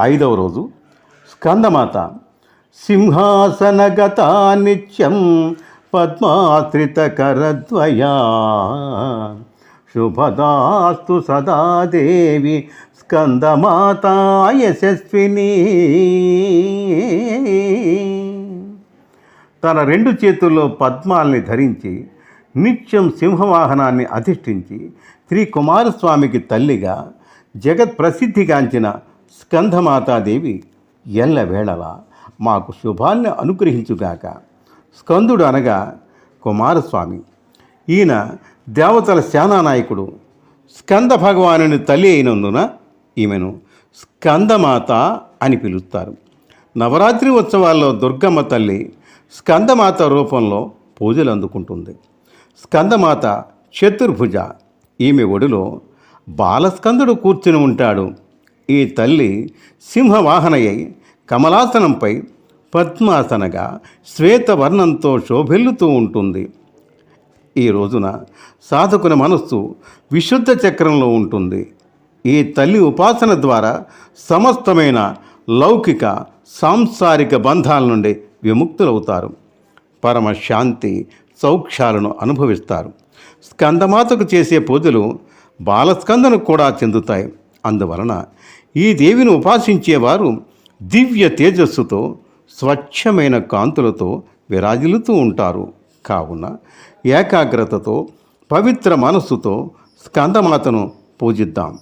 ఐదవ రోజు స్కందమాత సింహాసనగత నిత్యం పద్మాశ్రిత కరద్వయా శుభదాస్తు సదా దేవి స్కందమాత యశస్విని. తన రెండు చేతుల్లో పద్మాల్ని ధరించి నిత్యం సింహవాహనాన్ని అధిష్ఠించి శ్రీ కుమారస్వామికి తల్లిగా జగత్ ప్రసిద్ధిగాంచిన స్కంధమాతాదేవి ఎల్లవేళలా మాకు శుభాన్ని అనుగ్రహించుగాక. స్కందుడు అనగా కుమారస్వామి. ఈయన దేవతల సేనానాయకుడు. స్కంద భగవానుని తల్లి అయినందున ఈమెను స్కందమాత అని పిలుస్తారు. నవరాత్రి ఉత్సవాల్లో దుర్గమ్మ తల్లి స్కందమాత రూపంలో పూజలు అందుకుంటుంది. స్కందమాత చతుర్భుజ. ఈమె ఒడిలో బాలస్కందుడు కూర్చుని ఉంటాడు. ఈ తల్లి సింహవాహనయ్యై కమలాసనంపై పద్మాసనగా శ్వేతవర్ణంతో శోభిల్లుతూ ఉంటుంది. ఈ రోజున సాధకుని మనస్సు విశుద్ధ చక్రంలో ఉంటుంది. ఈ తల్లి ఉపాసన ద్వారా సమస్తమైన లౌకిక సాంసారిక బంధాల నుండి విముక్తులవుతారు. పరమ శాంతి సౌఖ్యాలను అనుభవిస్తారు. స్కందమాతకు చేసే పూజలు బాలస్కందను కూడా చెందుతాయి. అందువలన ఈ దేవిని ఉపాసించేవారు దివ్య తేజస్సుతో స్వచ్ఛమైన కాంతులతో విరాజిల్లుతూ ఉంటారు. కావున ఏకాగ్రతతో పవిత్ర మనస్సుతో స్కందమాతను పూజిద్దాం.